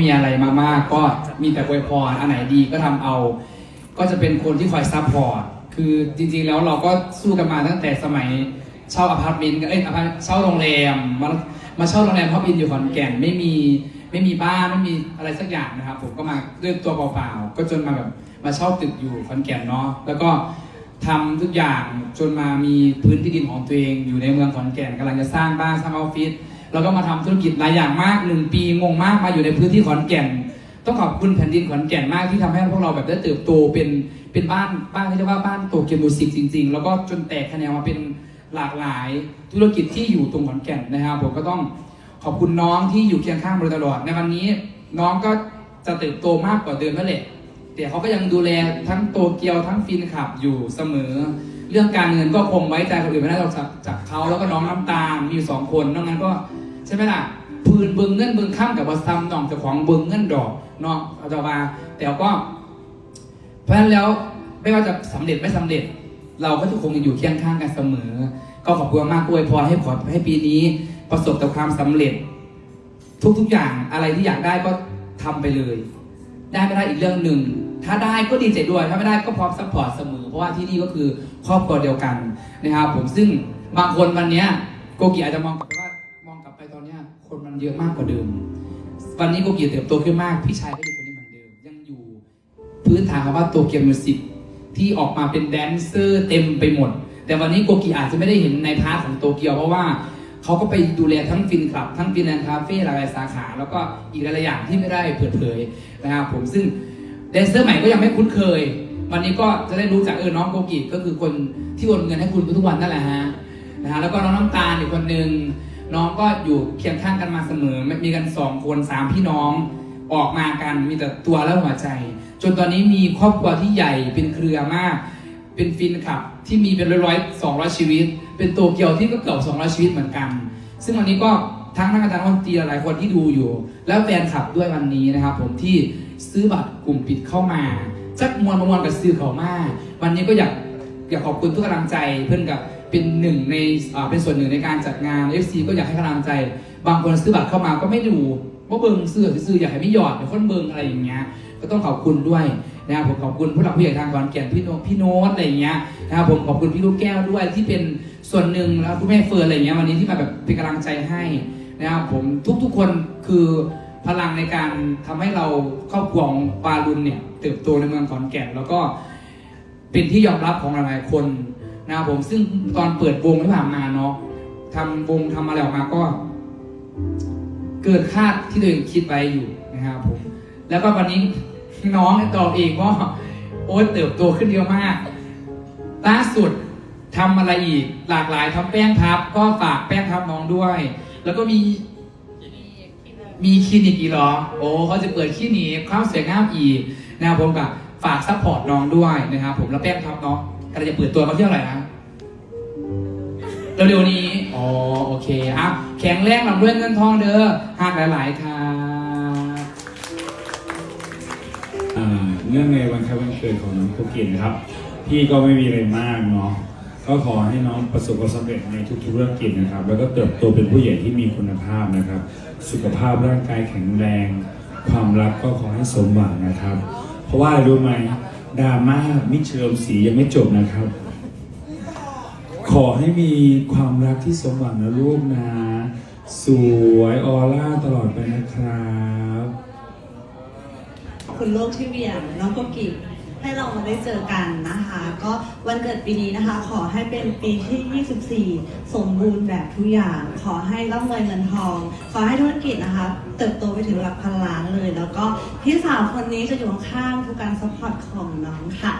มีอะไรมามากก็มีแต่อวยพรอันไหนดีก็ทำเอา ก็จะเป็นคนที่คอยซัพพอร์ตคือจริงๆแล้วเราก็สู้กันมาตั้งแต่สมัยเช่าอพาร์ตเมนต์เอ้ยอพาร์ตเช่าโรงแรมมามาเช่าโรงแรมเพราะบินอยู่ขอนแก่นไม่มีไม่มีบ้านไม่มีอะไรสักอย่างนะครับ ผมก็มาด้วยตัวเปล่าๆก็จนมาแบบมาเช่าตึกอยู่ขอนแก่นเนาะแล้วก็ทำทุกอย่างจนมามีพื้นที่ดินของตัวเองอยู่ในเมืองขอนแก่นกำลังจะสร้างบ้านสร้างออฟฟิศ แล้วก็มาทำธุรกิจหลายอย่างมากหนึ่งปีงงมากมาอยู่ในพื้นที่ขอนแก่น ต้องขอบคุณแผ่นดินขอนแก่นมากที่ทำให้พวกเราแบบได้เติบโตเป็นเป็นบ้านบ้านที่เรียกว่าบ้านโตเกียวมิวสิกจริง ๆ แล้วก็จนแตกคะแนนมาเป็นหลากหลายธุรกิจที่อยู่ตรงขอนแก่นนะครับผมก็ต้องขอบคุณน้องที่อยู่เคียงข้างมาโดยตลอด ในวันนี้น้องก็จะเติบโตมากกว่าเดิมนั่นแหละแต่เขาก็ยังดูแลทั้งโตเกียวทั้งฟินขับอยู่เสมอ เรื่องการเงินก็คงไว้ใจคนอื่นไม่ได้นอกจากจากเขาแล้วก็น้องน้ำตาลมีอยู่สองคนนอกนั้นก็ ใช่ไหมล่ะปืนเบิงเงินเบิงข้ามกับวัซัมน้องเจ้าของเบิงเงินดอกเนาะเอาจะมาแต่ก็ เพราะฉะนั้นแล้วไม่ว่าจะสำเร็จไม่สำเร็จ เราก็จะคงอยู่เคียงข้างกันเสมอ ก็ขอบคุณมากด้วยพรให้ขอให้ปีนี้ ประสบแต่ความสำเร็จ ทุกๆอย่างอะไรที่อยากได้ก็ทำไปเลย ได้ไม่ได้อีกเรื่องหนึ่งถ้าได้ก็ดีใจด้วย ถ้าไม่ได้ก็พร้อมซัพพอร์ตเสมอ เพราะว่าที่นี่ก็คือครอบครัวเดียวกันนะครับผมซึ่งบางคนวันนี้โกกิอาจจะมอง เยอะมากกว่าเดิม วันนี้โกกิเติบโตขึ้นมาก พี่ชายก็อยู่คนนี้เหมือนเดิม ยังอยู่พื้นฐานของว่าโตเกียวมิวสิกที่ออกมาเป็นแดนเซอร์เต็มไปหมด แต่วันนี้โกกิอาจจะไม่ได้เห็นในพาร์ทของโตเกียวเพราะว่าเขาก็ไปดูแลทั้งฟินคลับ ทั้งฟินแลนด์คาเฟ่หลายสาขา แล้วก็อีกหลายอย่างที่ไม่ได้เปิดเผยนะครับผมซึ่งแดนเซอร์ใหม่ก็ยังไม่คุ้นเคย วันนี้ก็จะได้รู้จักเออน้องโกกิก็คือคนที่โอนเงินให้คุณทุกวันนั่นแหละฮะนะฮะแล้วก็น้องน้ำตาลอีกคนหนึ่ง น้องก็อยู่เคียงข้างกันมาเสมอมีกันสองคนสามพี่น้องออกมากันมีแต่ตัวและหัวใจ จนตอนนี้มีครอบครัวที่ใหญ่เป็นเครือมาก เป็นฟินขับที่มีเป็นร้อยๆสองร้อยชีวิต เป็นโตเกียวที่ก็เกือบสองร้อยชีวิตเหมือนกัน ซึ่งวันนี้ก็ทั้งนักการดนตรีหลายคนที่ดูอยู่ แล้วแฟนคลับด้วยวันนี้นะครับ ผมที่ซื้อบัตรกลุ่มปิดเข้ามาจักมวลมวลกับซื้อเขามา วันนี้ก็อยากอยากขอบคุณทุกกำลังใจเพื่อนกับ เป็นหนึ่งในเป็นส่วนหนึ่งในการจัดงาน FC ก็อยากให้กำลังใจ บางคนซื้อบัตรเข้ามาก็ไม่ดูว่าเบิงซื้อซื้ออยากให้ไม่หยอดเดี๋ยวคนเบิงอะไรอย่างเงี้ยก็ต้องขอบคุณด้วยนะครับผมขอบคุณผู้หลักผู้ใหญ่ทางขอนแก่นพี่โนพี่โน้ตอะไรอย่างเงี้ยนะครับผมขอบคุณพี่ลูกแก้วด้วยที่เป็นส่วนหนึ่งแล้วคุณแม่เฟิร์นอะไรอย่างเงี้ยวันนี้ที่มาแบบเป็นกำลังใจให้นะครับผมทุกๆคนคือพลังในการทำให้เราครอบครัวของปาลุนเนี่ยเติบโตในเมืองขอนแก่นแล้วก็เป็นที่ยอมรับของหลายๆคน นะครับผมซึ่งตอนเปิดวงที่ผ่านมาเนาะทำวงทำอะไรออกมาก็ เกินคาดที่ตัวเองคิดไว้อยู่นะครับผมแล้วก็วันนี้น้องตอบเองว่าโอ๊ตเติบโตขึ้นเยอะมากล่าสุดทำอะไรอีกหลากหลายทำแป้งพับ ก็ฝากแป้งพับน้องด้วย แล้วก็มีมีคลินิกอีกเหรอ โอ้เขาจะเปิดคลินิกความสวยงามอีกนะครับผมกับฝากซัพพอร์ตน้องด้วยนะครับผมแล้วแป้งพับน้อง กำลังจะเปิดตัวมาเที่ยวไหร่นะเร็วๆนี้ อ๋อ โอเคอะแข็งแรงลำด้วยเงินทองเด้อหากหลายๆค่ะอ่าเนื่องในวันคล้ายวันเกิดของน้องโคกินนะครับ พี่ก็ไม่มีอะไรมากเนาะ ก็ขอให้น้องประสบความสำเร็จในทุกๆธุรกิจนะครับ แล้วก็เติบโตเป็นผู้ใหญ่ที่มีคุณภาพนะครับ สุขภาพร่างกายแข็งแรง ความรักก็ขอให้สมหวังนะครับ เพราะว่ารู้ไหม ดราม่ามิเชลสียังไม่จบนะครับ ขอให้มีความรักที่สมหวังนะลูกนะ สวยออร่าตลอดไปนะครับคุณโลกที่เวียงน้องโกกิให้เรามาได้เจอกันนะคะ ก็วันเกิดปีนี้นะคะ ขอให้เป็นปีที่ 24 สมบูรณ์แบบทุกอย่าง ขอให้ร่ำรวยเงินทอง ขอให้ธุรกิจนะคะ เติบโตไปถึงหลักพันล้านเลย แล้วก็พี่สาวคนนี้จะอยู่ข้างๆทุกการซัพพอร์ตของน้องค่ะ